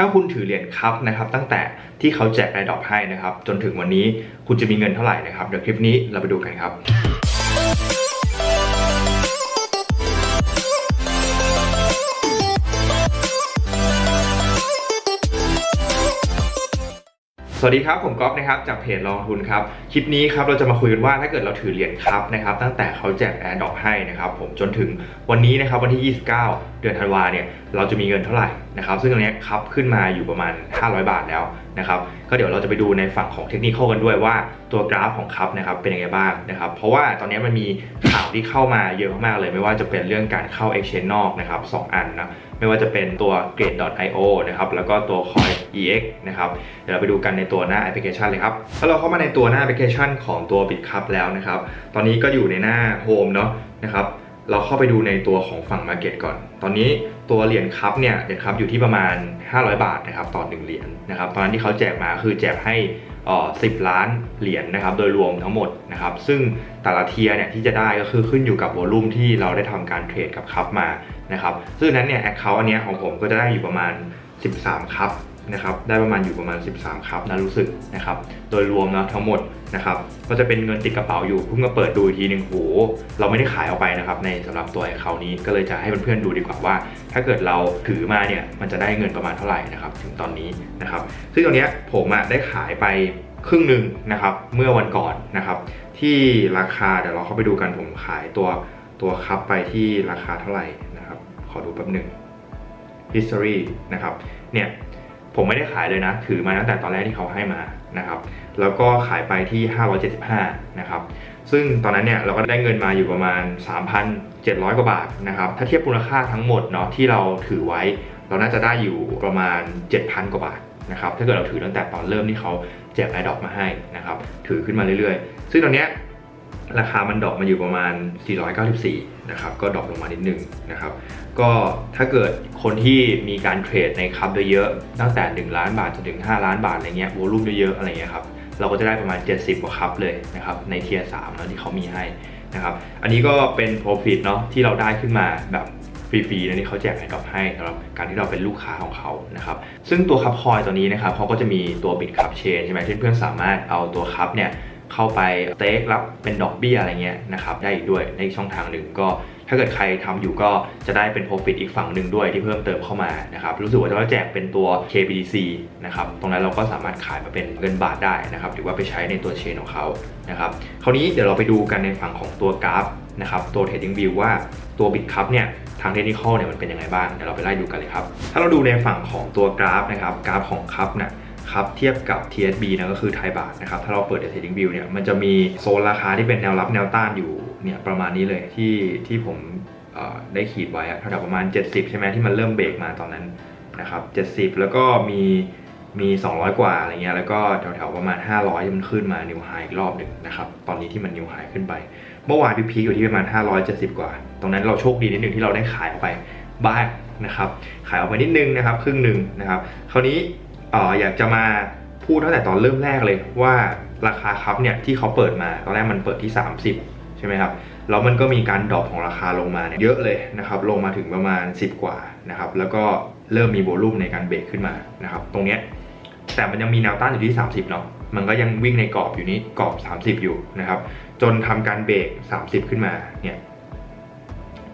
ถ้าคุณถือเหรียญครับนะครับตั้งแต่ที่เขาแจกไอดอปให้นะครับ จนถึงวันนี้คุณจะมีเงินเท่าไหร่นะครับ เดี๋ยวคลิปนี้เราไปดูกันครับสวัสดีครับ ผมก๊อฟนะครับจากเพจลองทุนครับ คลิปนี้ครับเราจะมาคุยกันว่าถ้าเกิดเราถือเหรียญครับนะครับตั้งแต่เขาแจกแอร์ดอปให้นะครับผมจนถึงวันนี้นะครับวันที่ 29 เดือนธันวาเนี่ยเราจะมีเงินเท่าไหร่ นะครับซึ่งตรงนี้ครับขึ้นมาอยู่ประมาณ 500 บาทแล้วนะครับก็เดี๋ยวเราจะไปดูในฝั่งของเทคนิคกันด้วยว่าตัวกราฟของครับนะครับเป็นยังไงบ้างนะครับเพราะว่าตอนนี้มันมีข่าวที่เข้ามาเยอะมากๆเลยไม่ว่าจะเป็นเรื่องการเข้า exchange นอกนะครับสองอันนะไม่ว่าจะเป็นตัว grade.io นะครับแล้วก็ตัว coin ex นะครับเดี๋ยวเราไปดูกันในตัวหน้าแอปพลิเคชันเลยครับถ้าเราเข้ามาในตัวหน้าแอปพลิเคชันของตัว BitCup แล้วนะครับตอนนี้ก็อยู่ในหน้า Home เนาะนะครับ เราเข้าไปดูในตัวของฝั่ง Market ก่อน ตอนนี้ตัวเหรียญคัพเนี่ยเหรียญคัพอยู่ที่ประมาณ 500 บาทนะครับต่อ1เหรียญนะครับตอนนั้นที่เขาแจกมาคือแจกให้อ่อ10ล้านเหรียญนะครับโดยรวมทั้งหมดนะครับซึ่งแต่ละเทียเนี่ยที่จะได้ก็คือขึ้นอยู่กับวอลุ่มที่เราได้ทำการเทรดกับคัพมานะครับซึ่งนั้นเนี่ยแอคเคาท์อันนี้ของผมก็จะได้อยู่ประมาณ 13คัพ นะครับได้ประมาณอยู่ประมาณ 13 ครับนะรู้สึกนะครับโดยรวมนะทั้งหมดนะครับก็จะเป็นเงินติดกระเป๋าอยู่เพิ่งมาเปิดดูอีกทีหนึ่งโหเราไม่ได้ขายออกไปนะครับในสำหรับตัวไอ้เขานี้ก็เลยจะให้เพื่อนๆดูดีกว่าว่า ถ้าเกิดเราถือมาเนี่ยมันจะได้เงินประมาณเท่าไหร่นะครับถึงตอนนี้นะครับซึ่งตรงเนี้ยผมอะได้ขายไปครึ่งหนึ่งนะครับเมื่อวันก่อนนะครับที่ราคาเดี๋ยวเราเข้าไปดูกันผมขายตัวตัวคัพไปที่ราคาเท่าไหร่นะครับขอดูแป๊บหนึ่ง history นะครับเนี่ย ผมไม่ได้ขายเลยนะ ถือมาตั้งแต่ตอนแรกที่เขาให้มานะครับ แล้วก็ขายไปที่ 575 นะครับ ซึ่งตอนนั้นเนี่ยเราก็ได้เงินมาอยู่ประมาณ 3,700 กว่าบาทนะครับ ถ้าเทียบมูลค่าทั้งหมดเนาะที่เราถือไว้ เราน่าจะได้อยู่ประมาณ 7,000 กว่าบาทนะครับ ถ้าเกิดเราถือตั้งแต่ตอนเริ่มที่เขาแจกไอดอปมาให้นะครับ ถือขึ้นมาเรื่อยๆ ซึ่งตอนเนี้ยราคามันดรอปมาอยู่ประมาณ 494 นะครับ ก็ดรอปลงมานิดนึงนะครับ ก็ถ้าเกิดคนที่มีการเทรดในคัพเยอะๆตั้งแต่ 1 ล้านบาทจนถึง 5 ล้านบาทอะไรเงี้ยวอลุ่มเยอะๆอะไรเงี้ยครับเราก็จะได้ประมาณ 70กว่าคัพเลยนะครับในเทียร์3แล้วที่เขามีให้นะครับอันนี้ก็เป็น profit เนาะที่เราได้ขึ้นมาแบบฟรีๆนะที่เขาแจกไอดอปให้สำหรับการที่เราเป็นลูกค้าของเขานะครับซึ่งตัวคัพคอยตัวนี้นะครับเขาก็จะมีตัวบิตคัพเชนใช่ไหมที่เพื่อนสามารถเอาตัวคัพเนี่ย เข้าไปเต็กรับเป็นดอกเบี้ยอะไรเงี้ยนะครับได้อีกด้วยในอีกช่องทางหนึ่งก็ถ้าเกิดใครทำอยู่ก็จะได้เป็น profit อีกฝั่งหนึ่งด้วยที่เพิ่มเติมเข้ามานะครับรู้สึกว่าจะแจกเป็นตัว KBDC นะครับตรงนั้นเราก็สามารถขายมาเป็นเงินบาทได้นะครับหรือว่าไปใช้ในตัวเชนของเขานะครับคราวนี้เดี๋ยวเราไปดูกันในฝั่งของตัวกราฟนะครับตัว Trading View ว่าตัว Bitcup เนี่ยทางเทคนิคเนี่ยมันเป็นยังไงบ้างเดี๋ยวเราไปไล่ดูกันเลยครับถ้าเราดูในฝั่งของตัวกราฟนะครับกราฟของคัพเนี่ย ครับเทียบกับ TSB นะก็คือไทยบาทนะครับถ้าเราเปิด The Trading View เนี่ยมันจะมีโซนราคาที่เป็นแนวรับแนวต้านอยู่เนี่ยประมาณนี้เลยที่ที่ผมได้ขีดไว้อะแถวๆประมาณ 70 ใช่ไหมที่มันเริ่มเบรกมาตอนนั้นนะครับ70 แล้วก็มีมี 200 กว่าอะไรเงี้ยแล้วก็แถวๆประมาณ 500 ที่มันขึ้นมานิวไฮอีกรอบหนึ่งนะครับตอนนี้ที่มันนิวไฮขึ้นไป เมื่อวานพีพีคอยู่ที่ประมาณ 570 กว่า ตรงนั้นเราโชคดีนิดนึงที่เราได้ขายออกไปบ้างนะครับขายออกไปนิดนึงนะครับครึ่งหนึ่งนะครับคราวนี้ อยากจะมาพูดตั้งแต่ตอนเริ่มแรกเลยว่าราคาครับเนี่ยที่เขาเปิดมาตอนแรกมันเปิดที่ 30 ใช่ไหมครับแล้วมันก็มีการดรอปของราคาลงมาเนี่ยเยอะเลยนะครับลงมาถึงประมาณ 10 กว่านะครับแล้วก็เริ่มมีโวลุ่มในการเบรกขึ้นมานะครับตรงเนี้ยแต่มันยังมีแนวต้านอยู่ที่ 30เนาะมันก็ยังวิ่งในกรอบอยู่นี้กรอบ 30 อยู่นะครับจนทำการเบรก 30 ขึ้นมาเนี่ย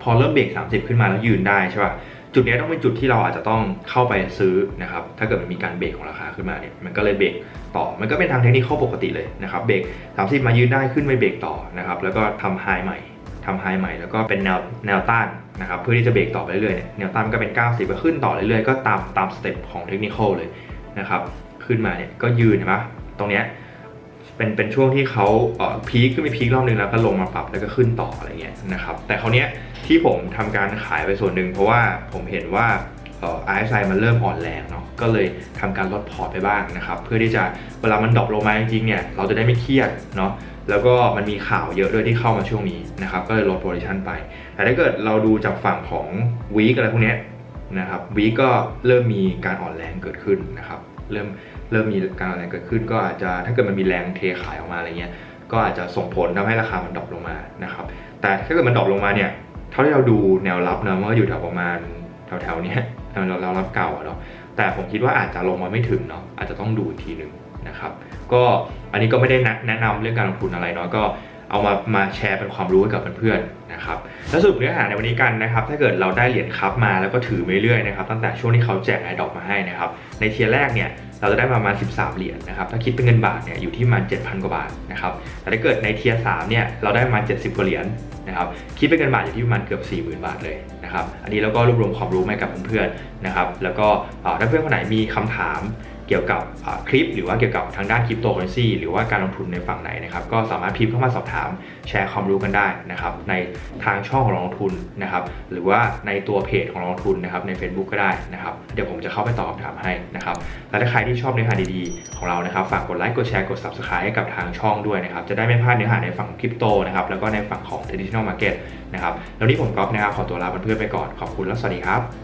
พอเริ่มเบรก 30 ขึ้นมาแล้วยืนได้ใช่ป่ะ จุดนี้ต้องเป็นจุดที่เราอาจจะต้องเข้าไปซื้อนะครับ ถ้าเกิดมันมีการเบรกของราคาขึ้นมาเนี่ย มันก็เลยเบรกต่อ มันก็เป็นทางเทคนิคปกติเลยนะครับ เบรก30 มายืนได้ขึ้นไปเบรกต่อนะครับ แล้วก็ทำไฮใหม่ทำไฮใหม่ แล้วก็เป็นแนวแนวต้านนะครับ เพื่อที่จะเบรกต่อไปเรื่อยๆเนี่ยแนวต้านก็เป็น 90ก็ขึ้นต่อเรื่อยๆ ก็ตามตามสเต็ปของเทคนิคเลยนะครับ ขึ้นมาเนี่ยก็ยืนเห็นปะตรงเนี้ย เป็นเป็นช่วงที่เขาพีคขึ้นไปพีครอบนึงแล้วก็ลงมาปรับแล้วก็ขึ้นต่ออะไรเงี้ยนะครับแต่คราวเนี้ยที่ผมทำการขายไปส่วนหนึ่งเพราะว่าผมเห็นว่าเอ่อ RSI มันเริ่มอ่อนแรงเนาะก็เลยทำการลดพอร์ตไปบ้างนะครับเพื่อที่จะเวลามันดรอปลงมาจริงๆเนี่ยเราจะได้ไม่เครียดเนาะแล้วก็มันมีข่าวเยอะด้วยที่เข้ามาช่วงนี้นะครับก็เลยลดโพซิชันไป แต่ถ้าเกิดเราดูจากฝั่งของวีกอะไรพวกเนี้ยนะครับวีก็เริ่มมีการอ่อนแรงเกิดขึ้นนะครับ เริ่มเริ่มมีการอ่อนแรเกิดขึ้น ก็อาจจะถ้าเกิดมันมีแรงเทขายออกมาอะไรเงี้ยก็อาจจะส่งผลทำให้ราคามันดรอปลงมานะครับแต่ถ้าเกิดมันดรอปลงมาเนี่ยเท่าที่เราดูแนวรับนะมันก็อยู่แถวประมาณแถวๆนี้แนวรับเก่าอะเนาะแต่ผมคิดว่าอาจจะลงมาไม่ถึงเนาะอาจจะต้องดูทีหนึ่งนะครับก็อันนี้ก็ไม่ได้แนะแนะนำเรื่องการลงทุนอะไรเนาะก็ เอามามาแชร์เป็นความรู้ให้กับเพื่อนๆนะครับแล้วสรุปเนื้อหาในวันนี้กันนะครับ ถ้าเกิดเราได้เหรียญคัพมาแล้วก็ถือไปเรื่อยนะครับตั้งแต่ช่วงที่เขาแจกไอดอกมาให้นะครับในเทียร์แรกเนี่ยเราจะได้ประมาณ 13 เหรียญนะครับ ถ้าคิดเป็นเงินบาทเนี่ยอยู่ที่ประมาณ7,000 กว่าบาทนะครับ แต่ถ้าเกิดในเทียร์3เนี่ยเราได้ประมาณ 70 กว่าเหรียญนะครับ คิดเป็นเงินบาทอยู่ที่ประมาณเกือบ 40,000 บาทเลยนะครับ อันนี้เราก็รวบรวมความรู้มาให้กับเพื่อนๆนะครับ แล้วก็ถ้าเพื่อนคนไหนมีคำถาม เกี่ยวกับคลิป หรือว่าเกี่ยวกับทางด้านคริปโตเคอเรนซีหรือว่าการลงทุนในฝั่งไหนนะครับก็สามารถพิมพ์เข้ามาสอบถามแชร์ความรู้กันได้นะครับในทางช่องของลงทุนนะครับหรือว่าในตัวเพจของลงทุนนะครับใน Facebook ก็ได้นะครับเดี๋ยวผมจะเข้าไปตอบคำถามให้นะครับและถ้าใครที่ชอบเนื้อหาดีๆ ของเรานะครับฝากกดไลค์กดแชร์กด Subscribe ให้กับทางช่องด้วยนะครับจะได้ไม่พลาดเนื้อหาในฝั่งคริปโตนะครับแล้วก็ในฝั่งของ traditional market นะครับแล้วนนี้ผมก๊อฟนะครับขอตัวลาเพื่อนๆไปก่อนขอบคุณและสวัสดีครับ